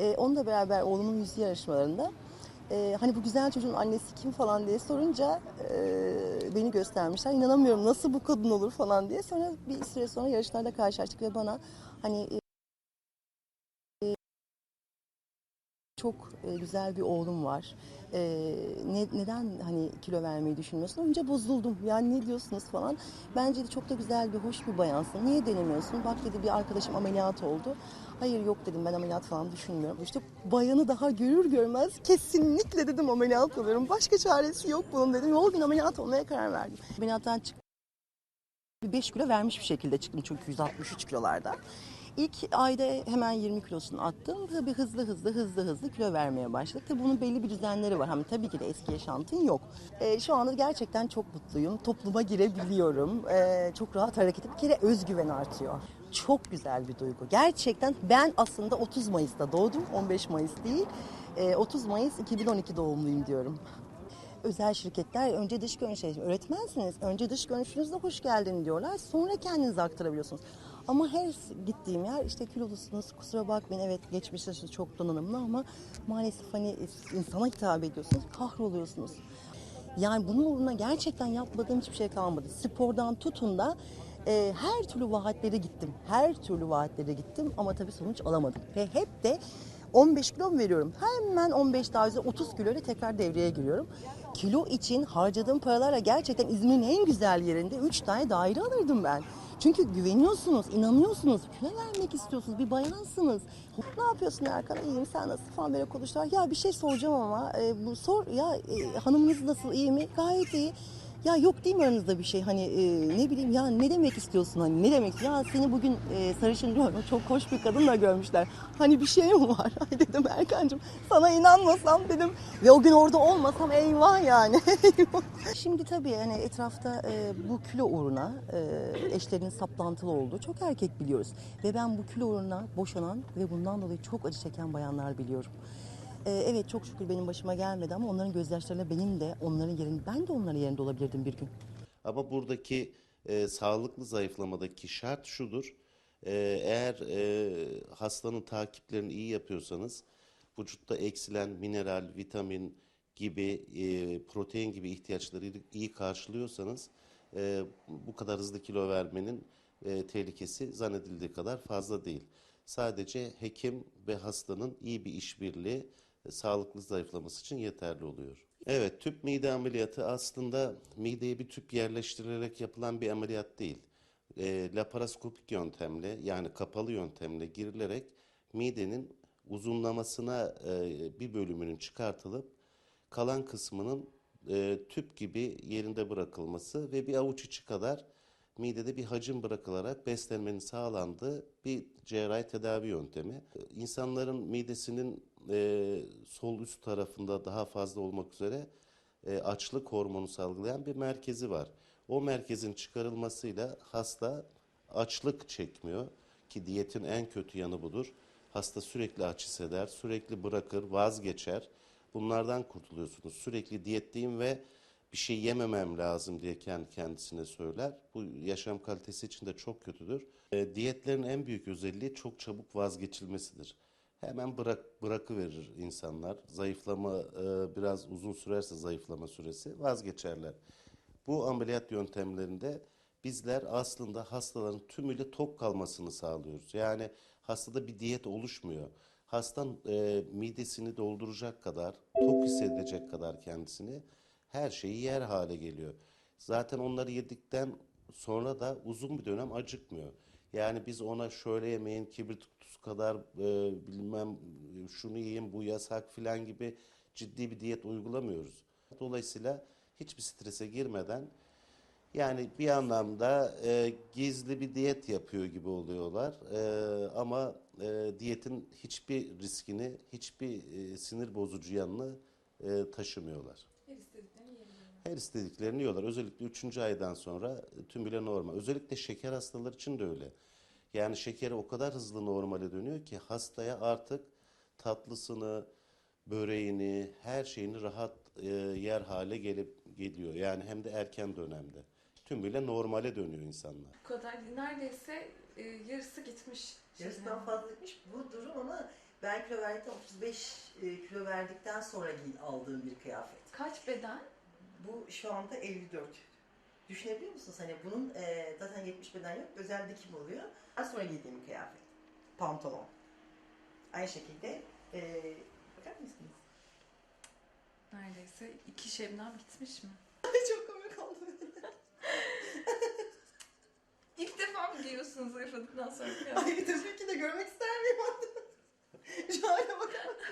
E, onunla beraber oğlumun yüz yarışmalarında e, hani bu güzel çocuğun annesi kim falan diye sorunca e, beni göstermişler. İnanamıyorum nasıl bu kadın olur falan diye. Sonra bir süre sonra yarışlarda karşılaştık ve bana hani çok e, güzel bir oğlum var. E, ne, neden hani kilo vermeyi düşünmüyorsun? Önce bozuldum. Yani ne diyorsunuz falan. Bence de çok da güzel bir, hoş bir bayansın. Niye denemiyorsun? Bak dedi bir arkadaşım ameliyat oldu. Hayır yok dedim ben ameliyat falan düşünmüyorum. İşte bayanı daha görür görmez kesinlikle dedim ameliyat oluyorum. Başka çaresi yok bunun dedim. O gün ameliyat olmaya karar verdim. Ameliyattan çık bir 5 kilo vermiş bir şekilde çıktım çünkü 163 kilolarda. İlk ayda hemen 20 kilosunu attım. Tabii hızlı hızlı hızlı hızlı kilo vermeye başladık. Tabii bunun belli bir düzenleri var. Hani tabii ki de eski yaşantın yok. Ee, şu anda gerçekten çok mutluyum. Topluma girebiliyorum. Ee, çok rahat hareket bir kere özgüven artıyor. Çok güzel bir duygu. Gerçekten ben aslında 30 Mayıs'ta doğdum. 15 Mayıs değil. Ee, 30 Mayıs 2012 doğumluyum diyorum özel şirketler önce dış görünüş öğretmensiniz. Önce dış görünüşünüzle hoş geldin diyorlar. Sonra kendinizi aktarabiliyorsunuz. Ama her gittiğim yer işte kilolusunuz kusura bakmayın evet geçmişte siz çok donanımlı ama maalesef hani insana hitap ediyorsunuz kahroluyorsunuz. Yani bunun uğruna gerçekten yapmadığım hiçbir şey kalmadı. Spordan tutun da e, her türlü vaatlere gittim. Her türlü vaatlere gittim ama tabii sonuç alamadım. Ve hep de 15 kilo mu veriyorum? Hemen 15 daha üzeri 30 kilo ile tekrar devreye giriyorum. Kilo için harcadığım paralarla gerçekten İzmir'in en güzel yerinde 3 tane daire alırdım ben. Çünkü güveniyorsunuz, inanıyorsunuz, kilo vermek istiyorsunuz, bir bayansınız. Ne yapıyorsun Erkan? İyiyim, sen nasıl falan böyle konuştular. Ya bir şey soracağım ama e, bu sor ya e, hanımınız nasıl, iyi mi? Gayet iyi. Ya yok değil mi aranızda bir şey? Hani e, ne bileyim ya ne demek istiyorsun hani? Ne demek ya seni bugün e, sarışın görmüş çok hoş bir kadınla görmüşler. Hani bir şey mi var. Ay dedim Erkancığım sana inanmasam dedim ve o gün orada olmasam eyvah yani. Şimdi tabii hani etrafta e, bu kilo uğruna e, eşlerinin saplantılı olduğu çok erkek biliyoruz. Ve ben bu kilo uğruna boşanan ve bundan dolayı çok acı çeken bayanlar biliyorum. Ee, evet çok şükür benim başıma gelmedi ama onların gözyaşlarıyla benim de onların yerinde ben de onların yerinde olabilirdim bir gün. Ama buradaki e, sağlıklı zayıflamadaki şart şudur. E, eğer e, hastanın takiplerini iyi yapıyorsanız vücutta eksilen mineral, vitamin gibi, e, protein gibi ihtiyaçları iyi karşılıyorsanız e, bu kadar hızlı kilo vermenin e, tehlikesi zannedildiği kadar fazla değil. Sadece hekim ve hastanın iyi bir işbirliği sağlıklı zayıflaması için yeterli oluyor. Evet, tüp mide ameliyatı aslında mideye bir tüp yerleştirilerek yapılan bir ameliyat değil. E, laparoskopik yöntemle yani kapalı yöntemle girilerek midenin uzunlamasına e, bir bölümünün çıkartılıp kalan kısmının e, tüp gibi yerinde bırakılması ve bir avuç içi kadar midede bir hacim bırakılarak beslenmenin sağlandığı bir cerrahi tedavi yöntemi. İnsanların midesinin e, sol üst tarafında daha fazla olmak üzere e, açlık hormonu salgılayan bir merkezi var. O merkezin çıkarılmasıyla hasta açlık çekmiyor ki diyetin en kötü yanı budur. Hasta sürekli aç hisseder, sürekli bırakır, vazgeçer. Bunlardan kurtuluyorsunuz. Sürekli diyetteyim ve bir şey yememem lazım diye kendi kendisine söyler. Bu yaşam kalitesi için de çok kötüdür. E, diyetlerin en büyük özelliği çok çabuk vazgeçilmesidir. Hemen bırak bırakıverir insanlar. Zayıflama e, biraz uzun sürerse zayıflama süresi vazgeçerler. Bu ameliyat yöntemlerinde bizler aslında hastaların tümüyle tok kalmasını sağlıyoruz. Yani hastada bir diyet oluşmuyor. Hastan e, midesini dolduracak kadar, tok hissedecek kadar kendisini her şeyi yer hale geliyor. Zaten onları yedikten sonra da uzun bir dönem acıkmıyor. Yani biz ona şöyle yemeyin kibrit kutusu kadar e, bilmem şunu yiyin bu yasak filan gibi ciddi bir diyet uygulamıyoruz. Dolayısıyla hiçbir strese girmeden yani bir anlamda e, gizli bir diyet yapıyor gibi oluyorlar. E, ama e, diyetin hiçbir riskini, hiçbir e, sinir bozucu yanını e, taşımıyorlar. Her istediklerini. Her istediklerini yiyorlar. Özellikle 3. aydan sonra tümüyle normal. Özellikle şeker hastaları için de öyle. Yani şekeri o kadar hızlı normale dönüyor ki hastaya artık tatlısını, böreğini, her şeyini rahat e, yer hale gelip geliyor. Yani hem de erken dönemde. Tümüyle normale dönüyor insanlar. Bu kadar neredeyse e, yarısı gitmiş. Yarısından fazla gitmiş. Bu durum ama Ben kilo verdikten 35 e, kilo verdikten sonra giy- aldığım bir kıyafet. Kaç beden? Bu şu anda 54. Düşünebiliyor musunuz? Hani bunun e, zaten 70 beden yok. Özel dikim oluyor. Daha sonra giydiğim kıyafet. Pantolon. Aynı şekilde e, bakar mısınız? Neredeyse iki şebnem gitmiş mi? Çok komik oldu. İlk defa mı giyiyorsunuz zayıfladıktan sonra?